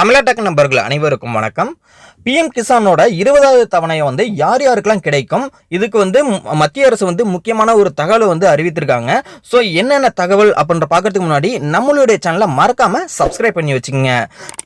தமிழக நண்பர்கள் அனைவருக்கும் வணக்கம். பிஎம் கிசானோட இருபதாவது தவணையை வந்து யார் யாருக்கெல்லாம் கிடைக்கும்? இதுக்கு வந்து மத்திய அரசு வந்து முக்கியமான ஒரு தகவலை வந்து அறிவித்திருக்காங்க. ஸோ என்னென்ன தகவல் அப்படின்ற பார்க்கறதுக்கு முன்னாடி நம்மளுடைய சேனலை மறக்காம சப்ஸ்கிரைப் பண்ணி வச்சுக்கோங்க.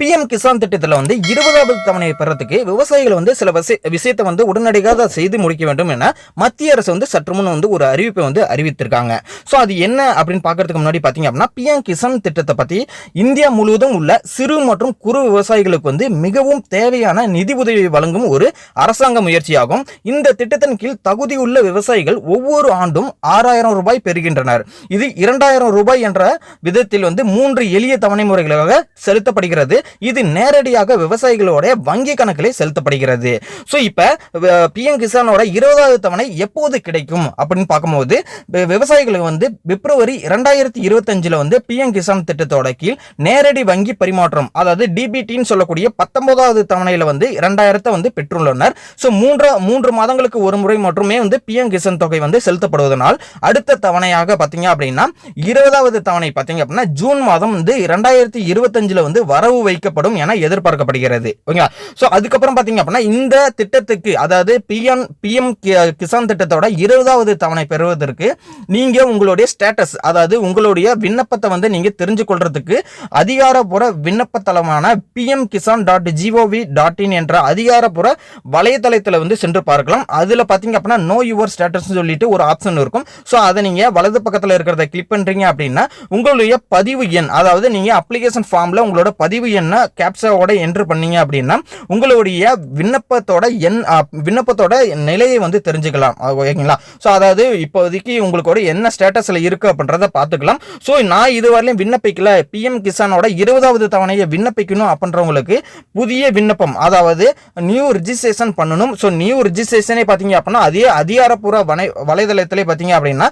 பிஎம் கிசான் திட்டத்தில் வந்து இருபதாவது தவணையை பெறத்துக்கு விவசாயிகள் வந்து சில விஷய விஷயத்தை வந்து உடனடியாக செய்து முடிக்க வேண்டும் என மத்திய அரசு வந்து சற்று முன் வந்து ஒரு அறிவிப்பை வந்து அறிவித்திருக்காங்க. ஸோ அது என்ன அப்படின்னு பார்க்கறதுக்கு முன்னாடி பார்த்தீங்க அப்படின்னா பிஎம் கிசான் திட்டத்தை பற்றி இந்தியா முழுவதும் உள்ள சிறு மற்றும் குறு விவசாயிகளுக்கு வந்து மிகவும் தேவையான நிதி உதவி வழங்கும் ஒரு அரசாங்க முயற்சியாகும். இந்த திட்டத்தின் கீழ் தகுதியுள்ள விவசாயிகள் ஒவ்வொரு ஆண்டும் ஆறாயிரம் ரூபாய் பெறுகின்றனர். இது இரண்டாயிரம் ரூபாய் என்ற விதத்தில் வந்து மூன்று எளிய தவணை முறைகளாக செலுத்தப்படுகிறது. இது நேரடியாக விவசாயிகளோட வங்கி கணக்கிலே செலுத்தப்படுகிறது. ஸோ இப்போ பிஎம் கிசானோட இருபதாவது தவணை எப்போது கிடைக்கும் அப்படின்னு பார்க்கும்போது விவசாயிகளுக்கு வந்து பிப்ரவரி இரண்டாயிரத்தி இருபத்தஞ்சில் வந்து பிஎம் கிசான் திட்டத்தோட கீழ் நேரடி வங்கி பரிமாற்றம் அதாவது எல்பிடின்னு சொல்லக்கூடிய பத்தொன்பதாவது தவணையில் வந்து இரண்டாயிரத்தை வந்து பெற்றுள்ளனர். ஸோ மூன்று மூன்று மாதங்களுக்கு ஒரு முறை மட்டுமே வந்து பிஎம் கிசன் தொகை வந்து செலுத்தப்படுவதனால் அடுத்த தவணையாக பார்த்தீங்க அப்படின்னா இருபதாவது தவணை பார்த்தீங்க அப்படின்னா ஜூன் மாதம் வந்து இரண்டாயிரத்தி இருபத்தஞ்சில் வந்து வரவு வைக்கப்படும் என எதிர்பார்க்கப்படுகிறது. ஓகேங்களா ஸோ அதுக்கப்புறம் பார்த்தீங்க அப்படின்னா இந்த திட்டத்துக்கு அதாவது பிஎம் பிஎம் கிசான் திட்டத்தோட இருபதாவது தவணை பெறுவதற்கு நீங்கள் உங்களுடைய ஸ்டேட்டஸ் அதாவது உங்களுடைய விண்ணப்பத்தை வந்து நீங்கள் தெரிஞ்சு கொள்றதுக்கு அதிகாரப்புற விண்ணப்பத்தலமான PM Kisan dot gov dot in என்ற அதிகாரப்புற வலைத்தளத்தில் வந்து சென்று பார்க்கலாம். அதில் பார்த்தீங்க அப்படின்னா நோ யுவர் ஸ்டேட்டஸ்னு சொல்லிட்டு ஒரு ஆப்ஷன் இருக்கும். ஸோ அதை நீங்கள் வலது பக்கத்தில் இருக்கிறத கிளிக் பண்ணுறீங்க அப்படின்னா உங்களுடைய பதிவு எண் அதாவது நீங்கள் அப்ளிகேஷன் ஃபார்மில் உங்களோட பதிவு எண்ணை கேப்சாவோட என்ட்ரு பண்ணீங்க அப்படின்னா உங்களுடைய விண்ணப்பத்தோட எண் விண்ணப்பத்தோட நிலையை வந்து தெரிஞ்சுக்கலாம். ஓகேங்களா? ஸோ அதாவது இப்போதைக்கு உங்களுக்கோட என்ன ஸ்டேட்டஸில் இருக்குது அப்படின்றத பார்த்துக்கலாம். ஸோ நான் இதுவரையிலும் விண்ணப்பிக்கல. பிஎம் கிசானோட இருபதாவது தவணையை விண்ணப்பிக்கணும் பண்ணணும் அப்படின்றவங்களுக்கு புதிய விண்ணப்பம் அதாவது நியூ ரிஜிஸ்ட்ரேஷன் பண்ணணும். ஸோ நியூ ரிஜிஸ்ட்ரேஷனே பார்த்தீங்க அப்படின்னா அதே அதிகாரப்பூர்வ வலை வலைதளத்திலே பார்த்தீங்க அப்படின்னா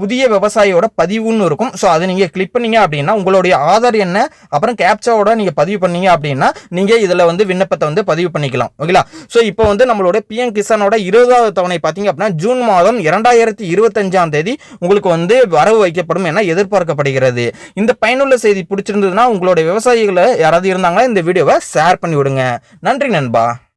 புதிய விவசாயியோட பதிவுன்னு இருக்கும். ஸோ அதை நீங்கள் கிளிக் பண்ணீங்க அப்படின்னா உங்களுடைய ஆதார் என்ன அப்புறம் கேப்சாவோட நீங்கள் பதிவு பண்ணீங்க அப்படின்னா நீங்கள் இதில் வந்து விண்ணப்பத்தை வந்து பதிவு பண்ணிக்கலாம். ஓகேங்களா ஸோ இப்போ வந்து நம்மளோட பிஎம் கிசானோட இருபதாவது தவணை பார்த்தீங்க அப்படின்னா ஜூன் மாதம் இரண்டாயிரத்தி இருபத்தஞ்சாம் தேதி உங்களுக்கு வந்து வரவு வைக்கப்படும் என எதிர்பார்க்கப்படுகிறது. இந்த பயனுள்ள செய்தி பிடிச்சிருந்ததுன்னா உங்களுடைய விவசாயிகளை யாராவது இருந்தாங்கன்னா இந்த வீடியோவை ஷேர் பண்ணி விடுங்க நன்றி நண்பா.